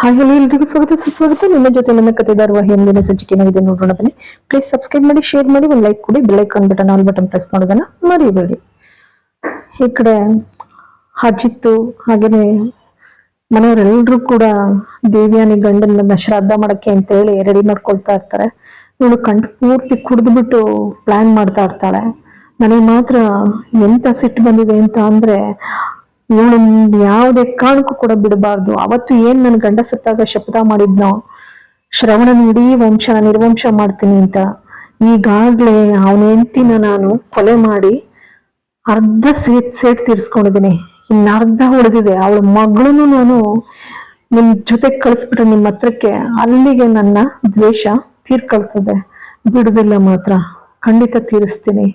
ಹಾಗೆ ಎಲ್ರಿಗೂ ಸ್ವಾಗತ. ಸುಸ್ವಾಗತ. ನಿಮ್ಮ ಜೊತೆ ನನ್ನ ಕಥೆದಾರುವ ಹಿಂದಿನ ಸಂಚಿಕೆ ಏನಾಗಿದೆ ನೋಡೋಣ. ಬನ್ನಿ. ಪ್ಲೀಸ್ ಸಬ್ಸ್ಕ್ರೈಬ್ ಮಾಡಿ ಶೇರ್ ಮಾಡಿ, ಒಂದು ಲೈಕ್ ಕೊಡಿ bell icon button all button press ಮಾಡೋದನ್ನ ಮರಿಬೇಡಿ. ಈ ಕಡೆ ಅಜಿತ್ತು ಹಾಗೇನೆ ಮನೆಯವರೆಲ್ಲರೂ ಕೂಡ ದೇವಿಯಾನಿ ಗಂಡನ ಶ್ರಾದ್ದ ಮಾಡಕ್ಕೆ ಅಂತೇಳಿ ರೆಡಿ ಮಾಡ್ಕೊಳ್ತಾ ಇರ್ತಾರೆ. ಇವಳು ಕಂಡು ಪೂರ್ತಿ ಕುಡಿದ್ಬಿಟ್ಟು ಪ್ಲಾನ್ ಮಾಡ್ತಾ ಇರ್ತಾಳೆ. ನನಗೆ ಮಾತ್ರ ಎಂತ ಸಿಟ್ಟು ಬಂದಿದೆ ಅಂತ ಅಂದ್ರೆ ಇವಳು ಯಾವುದೇ ಕಾರಣಕ್ಕೂ ಕೂಡ ಬಿಡಬಾರ್ದು. ಅವತ್ತು ಏನ್ ನನ್ನ ಗಂಡ ಸತ್ತಾಗ ಶಪಥ ಮಾಡಿದ್ನೋ, ಶ್ರವಣನ ಇಡೀ ವಂಶ ನಿರ್ವಂಶ ಮಾಡ್ತೀನಿ ಅಂತ. ಈಗಾಗ್ಲೇ ಅವನ ಹೆಂಡತಿನ ನಾನು ಕೊಲೆ ಮಾಡಿ ಅರ್ಧ ಸೇಟ್ ಸೇಟ್ ತೀರ್ಸ್ಕೊಂಡಿದ್ದೀನಿ. ಇನ್ನರ್ಧ ಉಳಿದಿದೆ. ಅವಳ ಮಗಳನ್ನು ನಾನು ನಿಮ್ ಜೊತೆ ಕಳಿಸ್ಬಿಟ್ರೆ ನಿಮ್ಮ ಹತ್ರಕ್ಕೆ ಅಲ್ಲಿಗೆ ನನ್ನ ದ್ವೇಷ ತೀರ್ಕೊಳ್ತದೆ. ಬಿಡುದಿಲ್ಲ ಮಾತ್ರ. ಖಂಡಿತ ತೀರಿಸ್ತೀನಿ.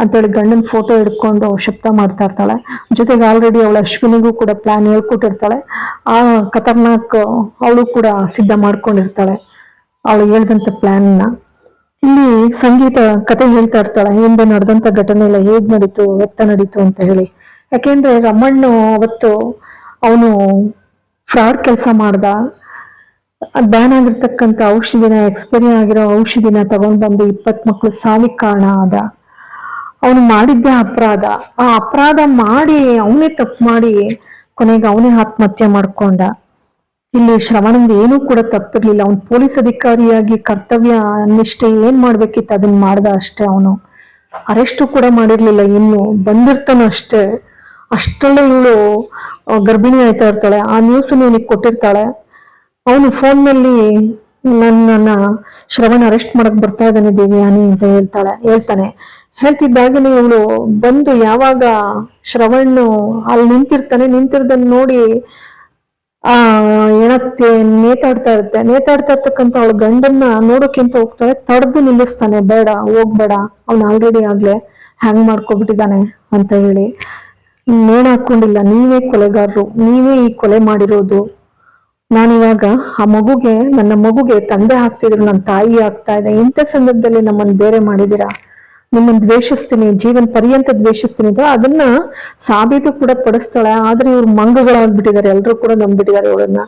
ಅಂತೇಳಿ ಗಂಡನ ಫೋಟೋ ಹಿಡ್ಕೊಂಡು ಶಬ್ದ ಮಾಡ್ತಾ ಇರ್ತಾಳೆ. ಜೊತೆಗೆ ಆಲ್ರೆಡಿ ಅವಳ ಅಶ್ವಿನಿಗೂ ಕೂಡ ಪ್ಲಾನ್ ಹೇಳ್ಕೊಟ್ಟಿರ್ತಾಳೆ. ಆ ಖತರ್ನಾಕ್ ಅವಳು ಕೂಡ ಸಿದ್ಧ ಮಾಡ್ಕೊಂಡಿರ್ತಾಳೆ. ಅವಳು ಹೇಳ್ದಂತ ಪ್ಲಾನ್ನ ಇಲ್ಲಿ ಸಂಗೀತ ಕತೆ ಹೇಳ್ತಾ ಇರ್ತಾಳೆ. ಹಿಂದೆ ನಡೆದಂತ ಘಟನೆ ಎಲ್ಲ ಹೇಗ್ ನಡೀತು ಎತ್ತ ನಡೀತು ಅಂತ ಹೇಳಿ. ಯಾಕೆಂದ್ರೆ ರಮಣ್ಣು ಅವತ್ತು ಅವನು ಫ್ರಾಡ್ ಕೆಲಸ ಮಾಡ್ದ. ಬ್ಯಾನ್ ಆಗಿರ್ತಕ್ಕಂಥ ಔಷಧಿನ ಎಕ್ಸ್ಪೈರಿ ಆಗಿರೋ ಔಷಧಿನ ತಗೊಂಡ್ ಬಂದು ಇಪ್ಪತ್ ಮಕ್ಳು ಸಾವಿಗೆ ಕಾರಣ ಆದ. ಅವನು ಮಾಡಿದ್ದೆ ಅಪರಾಧ. ಆ ಅಪರಾಧ ಮಾಡಿ, ಅವನೇ ತಪ್ಪು ಮಾಡಿ ಕೊನೆಗೆ ಅವನೇ ಆತ್ಮಹತ್ಯೆ ಮಾಡ್ಕೊಂಡ. ಇಲ್ಲಿ ಶ್ರವಣಂದ ಏನೂ ಕೂಡ ತಪ್ಪಿರ್ಲಿಲ್ಲ. ಅವ್ನು ಪೊಲೀಸ್ ಅಧಿಕಾರಿಯಾಗಿ ಕರ್ತವ್ಯ ನಿಷ್ಠೆ ಏನ್ ಮಾಡ್ಬೇಕಿತ್ತು ಅದನ್ನ ಮಾಡ್ದ ಅಷ್ಟೇ ಅವನು. ಅರೆಸ್ಟು ಕೂಡ ಮಾಡಿರ್ಲಿಲ್ಲ ಇನ್ನು. ಬಂದಿರ್ತಾನ ಅಷ್ಟೇ. ಅಷ್ಟಲ್ಲೇ ಇವಳು ಗರ್ಭಿಣಿ ಆಯ್ತಾ ಇರ್ತಾಳೆ. ಆ ನ್ಯೂಸ್ ಇವನಿಗೆ ಕೊಟ್ಟಿರ್ತಾಳೆ. ಅವನು ಫೋನ್ನಲ್ಲಿ ನನ್ನ ಶ್ರವಣ ಅರೆಸ್ಟ್ ಮಾಡಕ್ ಬರ್ತಾ ಇದ್ದಾನೆ, ದೇವಿಯಾನಿ ಅಂತ ಹೇಳ್ತಾಳೆ, ಹೇಳ್ತಾನೆ. ಹೇಳ್ತಿದ್ದಾಗನೇ ಇವಳು ಬಂದು ಯಾವಾಗ ಶ್ರವಣ್ ಅಲ್ಲಿ ನಿಂತಿರ್ತಾನೆ ನಿಂತಿರ್ದನ್ ನೋಡಿ, ಆ, ಏನತ್ತೆ, ನೇತಾಡ್ತಾ ಇರುತ್ತೆ. ನೇತಾಡ್ತಾ ಇರ್ತಕ್ಕಂಥ ಅವಳ ಗಂಡನ್ನ ನೋಡೋಕ್ಕಿಂತ ಹೋಗ್ತಾಳೆ, ತಡೆದು ನಿಲ್ಲಿಸ್ತಾನೆ, ಬೇಡ, ಹೋಗ್ಬೇಡ, ಅವ್ನ ಆಲ್ರೆಡಿ ಆಗ್ಲೇ ಹ್ಯಾಂಗ್ ಮಾಡ್ಕೊಬಿಟ್ಟಿದ್ದಾನೆ ಅಂತ ಹೇಳಿ. ಮೇಣ ಹಾಕೊಂಡಿಲ್ಲ, ನೀವೇ ಕೊಲೆಗಾರರು, ನೀವೇ ಈ ಕೊಲೆ ಮಾಡಿರೋದು. ನಾನಿವಾಗ ಆ ಮಗುಗೆ, ನನ್ನ ಮಗುಗೆ ತಂದೆ ಹಾಕ್ತಿದ್ರು ನನ್ನ ತಾಯಿ ಆಗ್ತಾ ಇದೆ, ಇಂಥ ಸಂದರ್ಭದಲ್ಲಿ ನಮ್ಮನ್ನು ಬೇರೆ ಮಾಡಿದೀರಾ ನಿಮ್ಮನ್ನ ದ್ವೇಷಿಸ್ತೀನಿ, ಜೀವನ ಪರ್ಯಂತ ದ್ವೇಷಿಸ್ತೀನಿ ಅಂತ ಅದನ್ನ ಸಾಬೀತು ಕೂಡ ಪಡಿಸ್ತಾಳೆ. ಆದ್ರೆ ಇವ್ರು ಮಂಗಗಳಾಗ್ಬಿಟ್ಟಿದ್ದಾರೆ ಎಲ್ಲರೂ ಕೂಡ ನಂಬಿಟ್ಟಿದ್ದಾರೆ ಇವಳನ್ನ.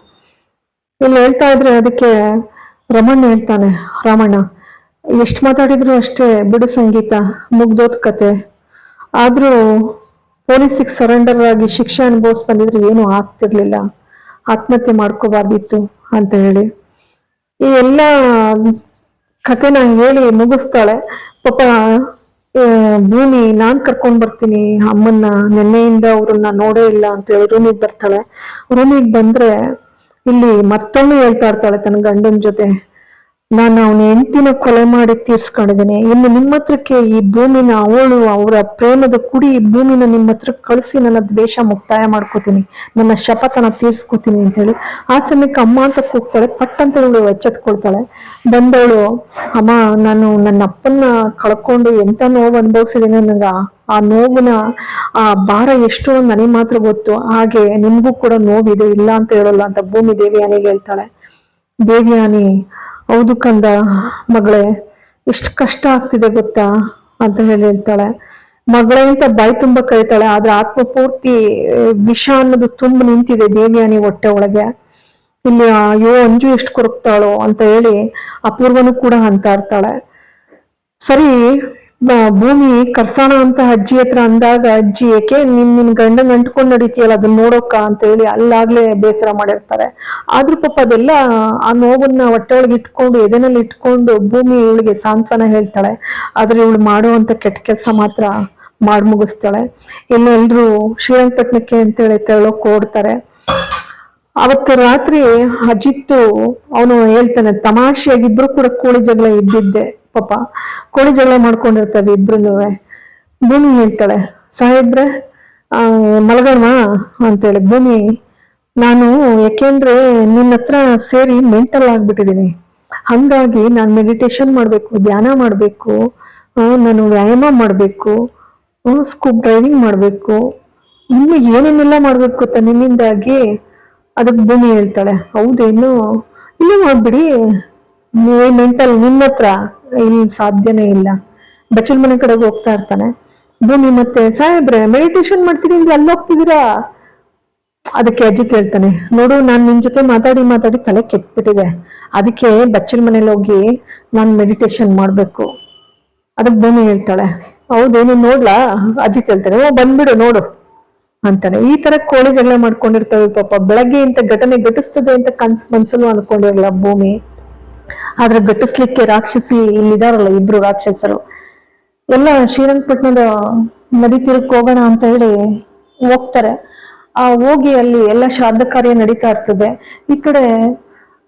ಇಲ್ಲಿ ಹೇಳ್ತಾ ಇದ್ರೆ ಅದಕ್ಕೆ ರಮಣ್ಣ ಹೇಳ್ತಾನೆ, ರಾಮಣ್ಣ, ಎಷ್ಟು ಮಾತಾಡಿದ್ರು ಅಷ್ಟೇ ಬಿಡು ಸಂಗೀತ ಮುಗ್ದೋದ್ ಕತೆ. ಆದ್ರೂ ಪೊಲೀಸಿಗೆ ಸರೆಂಡರ್ ಆಗಿ ಶಿಕ್ಷೆ ಅನುಭವಿಸ್ ಬಂದಿದ್ರೆ ಏನು ಆಗ್ತಿರ್ಲಿಲ್ಲ. ಆತ್ಮಹತ್ಯೆ ಮಾಡ್ಕೋಬಾರ್ದಿತ್ತು, ಅಂತ ಹೇಳಿ. ಈ ಎಲ್ಲ ಕತೆನ ಹೇಳಿ ಮುಗಿಸ್ತಾಳೆ. ಪಾಪ ಭೂಮಿ ನಾನ್ ಕರ್ಕೊಂಡ್ ಬರ್ತೀನಿ, ಅಮ್ಮನ್ನ ನಿನ್ನೆಯಿಂದ ಅವ್ರನ್ನ ನೋಡೇ ಇಲ್ಲ ಅಂತ ಹೇಳಿ ರೂಮಿಗೆ ಬರ್ತಾಳೆ. ರೂಮಿಗೆ ಬಂದ್ರೆ ಇಲ್ಲಿ ಮತ್ತೊಮ್ಮೆ ಹೇಳ್ತಾ ಇರ್ತಾಳೆ ತನ್ನ ಗಂಡನ ಜೊತೆ. ನಾನು ಅವನ ಹೆಂಡತಿನ ಕೊಲೆ ಮಾಡಿ ತೀರ್ಸ್ಕೊಂಡಿದ್ದೀನಿ. ಇನ್ನು ನಿಮ್ಮ ಹತ್ರಕ್ಕೆ ಈ ಭೂಮಿನ ಅವಳು ಅವರ ಪ್ರೇಮದ ಕುಡಿ ಈ ಭೂಮಿನ ನಿಮ್ಮ ಹತ್ರ ಕಳಿಸಿ ನನ್ನ ದ್ವೇಷ ಮುಕ್ತಾಯ ಮಾಡ್ಕೋತೀನಿ. ನನ್ನ ಶಪಥನ ತೀರ್ಸ್ಕೊತೀನಿ ಅಂತ ಹೇಳಿ ಆ ಸಮಯಕ್ಕೆ ಅಮ್ಮ ಅಂತ ಕೂಗ್ತಾಳೆ ಪಟ್ ಅಂತ ಅವಳು ಎಚ್ಚೆತ್ಕೊಳ್ತಾಳೆ. ಬಂದವಳು, ಅಮ್ಮ, ನಾನು ನನ್ನ ಅಪ್ಪನ್ನ ಕಳ್ಕೊಂಡು ಎಂತ ನೋವು ಅನುಭವಿಸಿದ್ದೀನಿ ನನಗೆ? ಆ ನೋವಿನ, ಆ ಭಾರ ಎಷ್ಟು ನನಗೆ ಮಾತ್ರ ಗೊತ್ತು. ಹಾಗೆ ನಿಮ್ಗೂ ಕೂಡ ನೋವಿದೆ, ಇಲ್ಲ ಅಂತ ಹೇಳಲ್ಲ ಅಂತ ಭೂಮಿ ದೇವಿಯಾನಿಗೆ ಹೇಳ್ತಾಳೆ. ದೇವಿಯಾನಿ ಹೌದು ಕಂದ ಮಗಳೇ, ಎಷ್ಟು ಕಷ್ಟ ಆಗ್ತಿದೆ ಗೊತ್ತಾ ಅಂತ ಹೇಳಿ ಹೇಳ್ತಾಳೆ. ಮಗಳೇ ಅಂತ ಬಾಯಿ ತುಂಬ ಕರೀತಾಳೆ, ಆದ್ರೆ ಆತ್ಮ ಪೂರ್ತಿ ವಿಷ ಅನ್ನೋದು ತುಂಬ ನಿಂತಿದೆ ದೇವಿಯಾನಿ ಹೊಟ್ಟೆ ಒಳಗೆ. ಇಲ್ಲಿ ಅಯ್ಯೋ, ಅಂಜು ಎಷ್ಟು ಕೊರಗ್ತಾಳೋ ಅಂತ ಹೇಳಿ ಅಪೂರ್ವನು ಕೂಡ ಅಂತ ಇರ್ತಾಳೆ ಸರಿ ಭೂಮಿ ಕರ್ಸೋಣ ಅಂತ ಅಜ್ಜಿ ಹತ್ರ ಅಂದಾಗ, ಅಜ್ಜಿ, ಏಕೆ ನಿನ್ ನಿನ್ ಗಂಡನ ಅಂಟ್ಕೊಂಡ್ ನಡೀತೀಯಲ್ಲ ಅದನ್ನ ನೋಡೋಕ? ಅಂತ ಹೇಳಿ ಅಲ್ಲಾಗ್ಲೇ ಬೇಸರ ಮಾಡಿರ್ತಾರೆ. ಆದ್ರೂ ಪಾಪ ಅದೆಲ್ಲ ಆ ನೋವನ್ನ ಹೊಟ್ಟೆ ಇಟ್ಕೊಂಡು, ಎದೆನಲ್ಲಿ ಇಟ್ಕೊಂಡು ಭೂಮಿ ಇವಳಿಗೆ ಸಾಂತ್ವನ ಹೇಳ್ತಾಳೆ. ಆದ್ರೆ ಇವಳು ಮಾಡುವಂತ ಕೆಟ್ಟ ಕೆಲಸ ಮಾತ್ರ ಮಾಡ್ ಮುಗಿಸ್ತಾಳೆ. ಇನ್ನು ಎಲ್ರು ಶ್ರೀರಂಗಪಟ್ಟಣಕ್ಕೆ ಅಂತೇಳಿ ತೆರಳೋಕ್ ಓಡ್ತಾರೆ. ಅವತ್ತು ರಾತ್ರಿ ಅಜಿತ್ತು ಅವನು ಹೇಳ್ತಾನೆ, ತಮಾಷೆಯಾಗಿ ಇಬ್ರು ಕೂಡ ಕೋಳಿ ಜಗಳ ಇದ್ದಿದ್ದೆ. ಪಾಪ ಕೋಳಿ ಜಗಳ ಮಾಡ್ಕೊಂಡಿರ್ತವೆ ಇಬ್ರು ಭೂಮಿ ಹೇಳ್ತಾಳೆ, ಸಾಹೇಬ್ರೆ ಮಲಗೋಣ ಅಂತೇಳಿ. ಭೂಮಿ, ನಾನು ಯಾಕೆಂದ್ರೆ ನಿನ್ನ ಹತ್ರ ಸೇರಿ ಮೆಂಟಲ್ ಆಗ್ಬಿಟ್ಟಿದೀನಿ ಹಂಗಾಗಿ ನಾನು ಮೆಡಿಟೇಷನ್ ಮಾಡಬೇಕು, ಧ್ಯಾನ ಮಾಡಬೇಕು ನಾನು ವ್ಯಾಯಾಮ ಮಾಡಬೇಕು ಸ್ಕೂಬ್ ಡ್ರೈವಿಂಗ್ ಮಾಡಬೇಕು. ಇನ್ನು ಏನೇನೆಲ್ಲ ಮಾಡ್ಬೇಕು ಅಂತ ನಿನ್ನಿಂದಾಗಿ? ಅದಕ್ಕೆ ಭೂಮಿ ಹೇಳ್ತಾಳೆ ಹೌದೇನು ಇಲ್ಲ ಮಾಡ್ಬಿಡಿ. ಮೆಂಟಲ್ ನಿನ್ನ ಹತ್ರ. ಇಲ್ಲಿ ಸಾಧ್ಯನೇ ಇಲ್ಲ. ಬಚ್ಚಲ್ ಮನೆ ಕಡೆಗೆ ಹೋಗ್ತಾ ಇರ್ತಾನೆ. ಭೂಮಿ ಮತ್ತೆ, ಸಾಹೇಬ್ರೆ ಮೆಡಿಟೇಷನ್ ಮಾಡ್ತೀನಿ ಅಂದ್ರೆ ಅಲ್ಲಿ ಹೋಗ್ತಿದ್ದೀರಾ? ಅದಕ್ಕೆ ಅಜಿತ್ ಹೇಳ್ತಾನೆ, ನೋಡು, ನಾನ್ ನಿನ್ ಜೊತೆ ಮಾತಾಡಿ ಮಾತಾಡಿ ತಲೆ ಕೆಟ್ಬಿಟ್ಟಿದೆ. ಅದಕ್ಕೆ ಬಚ್ಚಲ್ ಮನೇಲಿ ಹೋಗಿ ನಾನ್ ಮೆಡಿಟೇಷನ್ ಮಾಡ್ಬೇಕು. ಅದಕ್ಕೆ ಭೂಮಿ ಹೇಳ್ತಾಳೆ ಹೌದೇನು ನೋಡ್ಲಾ? ಅಜಿತ್ ಹೇಳ್ತಾನೆ ಓ ಬಂದ್ಬಿಡು, ನೋಡು ಅಂತಾನೆ. ಈ ತರ ಕೋಳಿ ಜಗಳ ಮಾಡ್ಕೊಂಡಿರ್ತವೆ ಪಾಪ. ಬೆಳಗ್ಗೆ ಇಂತ ಘಟನೆ ಘಟಿಸ್ತದೆ ಅಂತ ಕನ್ಸ್ ಮನ್ಸಲ್ಲೂ ಅನ್ಕೊಂಡಿರಲ್ಲ ಭೂಮಿ. ಆದ್ರೆ ಘಟಿಸ್ಲಿಕ್ಕೆ ರಾಕ್ಷಸಿ ಇಲ್ಲಿದಾರಲ್ಲ ಇಬ್ರು ರಾಕ್ಷಸರು. ಎಲ್ಲ ಶ್ರೀರಂಗಪಟ್ಟಣದ ನದಿ ತೀರಕ್ಕೆ ಹೋಗೋಣ ಅಂತ ಹೇಳಿ ಹೋಗ್ತಾರೆ. ಆ ಹೋಗಿ ಅಲ್ಲಿ ಎಲ್ಲ ಶ್ರಾದ್ದ ಕಾರ್ಯ ನಡೀತಾ ಇರ್ತದೆ. ಈ ಕಡೆ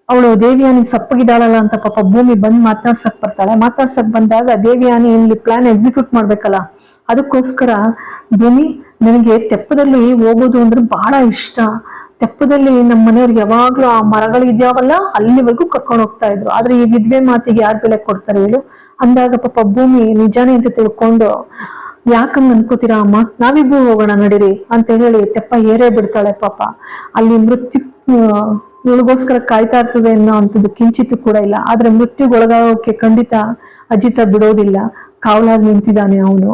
ಅವಳು ದೇವಿಯಾನಿ ಸಪ್ಪಗಿದಾಳಲ್ಲ ಅಂತ ಪಾಪ ಭೂಮಿ ಬಂದ್ ಮಾತಾಡ್ಸಕ್ ಬರ್ತಾಳೆ. ಮಾತಾಡ್ಸಕ್ ಬಂದಾಗ ದೇವಿಯಾನಿ ಇಲ್ಲಿ ಪ್ಲಾನ್ ಎಕ್ಸಿಕ್ಯೂಟ್ ಮಾಡ್ಬೇಕಲ್ಲ. ಅದಕ್ಕೋಸ್ಕರ ಭೂಮಿ ನನಗೆ ತೆಪ್ಪದಲ್ಲಿ ಹೋಗೋದು ಅಂದ್ರೆ ಬಹಳ ಇಷ್ಟ. ತೆಪ್ಪದಲ್ಲಿ ನಮ್ಮ ಮನೆಯವ್ರಿಗೆ ಯಾವಾಗ್ಲೂ ಆ ಮರಗಳು ಇದ್ಯಾವಲ್ಲ, ಅಲ್ಲಿವರೆಗೂ ಕರ್ಕೊಂಡು ಹೋಗ್ತಾ ಇದ್ರು. ಆದ್ರೆ ಈ ವಿದ್ವೆ ಮಾತಿಗೆ ಯಾರ್ ಬೆಲೆ ಕೊಡ್ತಾರೆ ಹೇಳು? ಅಂದಾಗ ಪಾಪ ಭೂಮಿ ನಿಜಾನೇ ಅಂತ ತಿಳ್ಕೊಂಡು ಯಾಕಂಗ್ ಅನ್ಕೋತೀರಾ ಅಮ್ಮ? ನಾವಿಬ್ರು ಹೋಗೋಣ ನಡೀರಿ ಅಂತ ಹೇಳಿ ತೆಪ್ಪ ಏರೇ ಬಿಡ್ತಾಳೆ ಪಾಪ. ಅಲ್ಲಿ ಮೃತ್ಯು ಇವಳಿಗೋಸ್ಕರ ಕಾಯ್ತಾ ಇರ್ತದೆ ಅನ್ನೋ ಅಂಥದ್ದು ಕಿಂಚಿತ್ತು ಕೂಡ ಇಲ್ಲ. ಆದ್ರೆ ಮೃತ್ಯುಗೊಳಗಾಗೋಕೆ ಖಂಡಿತ ಅಜಿತ ಬಿಡೋದಿಲ್ಲ. ಕಾವಲಾಗಿ ನಿಂತಿದ್ದಾನೆ ಅವನು.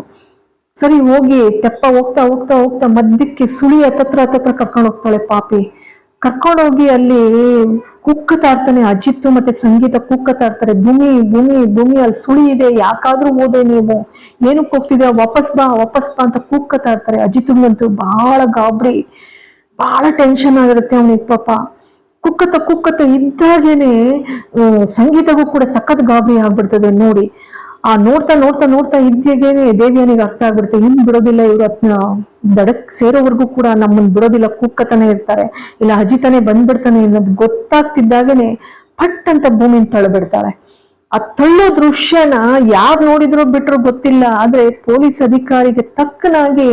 ಸರಿ, ಹೋಗಿ, ತೆಪ್ಪ ಹೋಗ್ತಾ ಹೋಗ್ತಾ ಹೋಗ್ತಾ ಮಧ್ಯಕ್ಕೆ ಸುಳಿ ಹತ್ತತ್ರ ಹತ್ತತ್ರ ಕರ್ಕೊಂಡು ಹೋಗ್ತಾಳೆ ಪಾಪಿ. ಕರ್ಕೊಂಡೋಗಿ ಅಲ್ಲಿ ಕುಕ್ಕತಾಡ್ತಾನೆ ಅಜಿತ್ತು ಮತ್ತೆ ಸಂಗೀತ ಕುಕ್ಕತಾಡ್ತಾರೆ ಭೂಮಿ ಭೂಮಿ ಭೂಮಿ, ಅಲ್ಲಿ ಸುಳಿ ಇದೆ, ಯಾಕಾದ್ರೂ ಹೋದೆ ನೀವು. ಏನಕ್ಕೆ ಹೋಗ್ತಿದ್ರೆ ವಾಪಸ್ ಬಾ ವಾಪಸ್ ಬಾ ಅಂತ ಕುಕ್ಕತಾಡ್ತಾರೆ ಅಜಿತ್ಗಂತೂ ಬಹಳ ಗಾಬರಿ. ಬಹಳ ಟೆನ್ಷನ್ ಆಗಿರುತ್ತೆ ಅವನಿಗೆ ಪಾಪ. ಕುಕ್ಕತ ಕುಕ್ಕತ್ತ ಇದ್ದಾಗೇನೆ ಸಂಗೀತಗೂ ಕೂಡ ಸಖತ್ ಗಾಬರಿ ಆಗ್ಬಿಡ್ತದೆ ನೋಡಿ. ಆ ನೋಡ್ತಾ ನೋಡ್ತಾ ನೋಡ್ತಾ ಇದ್ದಾಗೇನೆ ದೇವಿಯನಿಗೆ ಅರ್ಥ ಆಗ್ಬಿಡುತ್ತೆ. ಇನ್ ಬಿಡೋದಿಲ್ಲ, ಇವ್ರ ದಡಕ್ ಸೇರೋವರೆಗೂ ಕೂಡ ನಮ್ಮನ್ ಬಿಡೋದಿಲ್ಲ ಕುಕ್ಕತಾನೆ ಇರ್ತಾರೆ. ಇಲ್ಲ, ಅಜಿತಾನೆ ಬಂದ್ಬಿಡ್ತಾನೆ ಅನ್ನೋದು ಗೊತ್ತಾಗ್ತಿದ್ದಾಗನೆ ಪಟ್ ಅಂತ ಭೂಮಿನ ತಳ್ಬಿಡ್ತಾಳೆ. ಆ ತಳ್ಳೋ ದೃಶ್ಯನ ಯಾರು ನೋಡಿದ್ರು ಬಿಟ್ರು ಗೊತ್ತಿಲ್ಲ, ಆದ್ರೆ ಪೊಲೀಸ್ ಅಧಿಕಾರಿಗೆ ತಕ್ಕನಾಗಿ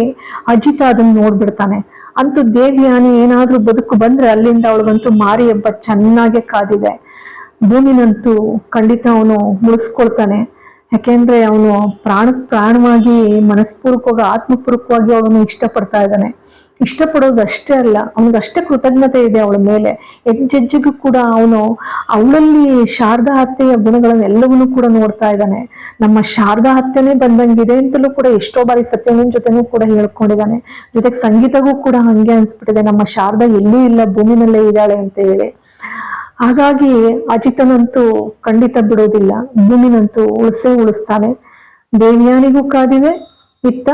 ಅಜಿತ ಅದನ್ನ ನೋಡ್ಬಿಡ್ತಾನೆ. ಅಂತೂ ದೇವಿಯಾನಿ ಏನಾದ್ರೂ ಬದುಕು ಬಂದ್ರೆ ಅಲ್ಲಿಂದ ಅವಳಿಗಂತೂ ಮಾರಿ ಹಬ್ಬ ಚೆನ್ನಾಗೆ ಕಾದಿದೆ. ಭೂಮಿನಂತೂ ಖಂಡಿತ ಅವನು ಉಳಿಸ್ಕೊಳ್ತಾನೆ ಯಾಕೆಂದ್ರೆ ಅವನು ಪ್ರಾಣ, ಪ್ರಾಣವಾಗಿ, ಮನಸ್ಪೂರ್ವಕವಾಗಿ, ಆತ್ಮಪೂರ್ವಕವಾಗಿ ಅವನು ಇಷ್ಟಪಡ್ತಾ ಇದ್ದಾನೆ. ಇಷ್ಟಪಡೋದು ಅಷ್ಟೇ ಅಲ್ಲ, ಅವನಿಗಷ್ಟೇ ಕೃತಜ್ಞತೆ ಇದೆ ಅವಳ ಮೇಲೆ. ಹೆಜ್ಜೆಜ್ಜೆಗೂ ಕೂಡ ಅವನು ಅವಳಲ್ಲಿ ಶಾರದಾ ಹತ್ಯೆಯ ಗುಣಗಳನ್ನೆಲ್ಲವನ್ನೂ ಕೂಡ ನೋಡ್ತಾ ಇದ್ದಾನೆ. ನಮ್ಮ ಶಾರದಾ ಹತ್ಯೆನೇ ಬಂದಂಗಿದೆ ಅಂತಲೂ ಕೂಡ ಎಷ್ಟೋ ಬಾರಿ ಸತ್ಯನ ಜೊತೆನೂ ಕೂಡ ಹೇಳ್ಕೊಂಡಿದ್ದಾನೆ. ಜೊತೆಗೆ ಸಂಗೀತಗೂ ಕೂಡ ಹಂಗೆ ಅನ್ಸ್ಬಿಟ್ಟಿದೆ. ನಮ್ಮ ಶಾರದಾ ಎಲ್ಲೂ ಇಲ್ಲ, ಭೂಮಿನಲ್ಲೇ ಇದ್ದಾಳೆ ಅಂತ ಹೇಳಿ. ಹಾಗಾಗಿ ಅಜಿತನಂತೂ ಖಂಡಿತ ಬಿಡೋದಿಲ್ಲ. ಭೂಮಿನಂತೂ ಉಳಿಸೇ ಉಳಿಸ್ತಾನೆ. ದೇವ್ಯಾನಿಗೂ ಕಾದಿದೆ, ಇತ್ತ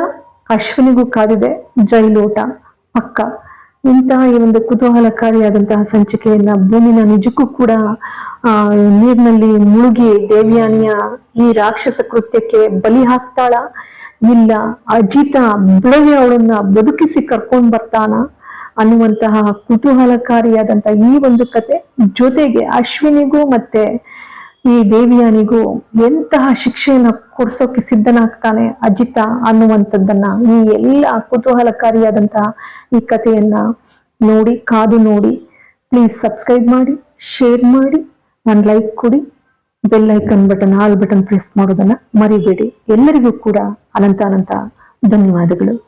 ಅಶ್ವಿನಿಗೂ ಕಾದಿದೆ ಜೈಲೋಟ. ಪಕ್ಕ ಇಂತಹ ಈ ಒಂದು ಕುತೂಹಲಕಾರಿಯಾದಂತಹ ಸಂಚಿಕೆಯನ್ನ ಭೂಮಿನ ನಿಜಕ್ಕೂ ಕೂಡ, ಆ, ನೀರಿನಲ್ಲಿ ಮುಳುಗಿ ದೇವ್ಯಾನಿಯ ಈ ರಾಕ್ಷಸ ಕೃತ್ಯಕ್ಕೆ ಬಲಿ ಹಾಕ್ತಾಳ? ಇಲ್ಲ, ಅಜಿತ ಬಿಡದೆ ಅವಳನ್ನ ಬದುಕಿಸಿ ಕರ್ಕೊಂಡ್ ಬರ್ತಾನ? ಅನ್ನುವಂತಹ ಕುತೂಹಲಕಾರಿಯಾದಂತ ಈ ಒಂದು ಕತೆ ಜೊತೆಗೆ ಅಶ್ವಿನಿಗೂ ಮತ್ತೆ ಈ ದೇವಿಯಾನಿಗೂ ಎಂತಹ ಶಿಕ್ಷೆಯನ್ನು ಕೊಡ್ಸೋಕೆ ಸಿದ್ಧನಾಗ್ತಾನೆ ಅಜಿತ ಅನ್ನುವಂಥದ್ದನ್ನ ಈ ಎಲ್ಲ ಕುತೂಹಲಕಾರಿಯಾದಂತಹ ಈ ಕಥೆಯನ್ನ ನೋಡಿ, ಕಾದು ನೋಡಿ ಪ್ಲೀಸ್ ಸಬ್ಸ್ಕ್ರೈಬ್ ಮಾಡಿ ಶೇರ್ ಮಾಡಿ ನನ್ನ ಲೈಕ್ ಕೊಡಿ bell icon button all button press ಮಾಡೋದನ್ನ ಮರಿಬೇಡಿ. ಎಲ್ಲರಿಗೂ ಕೂಡ ಅನಂತ ಅನಂತ ಧನ್ಯವಾದಗಳು.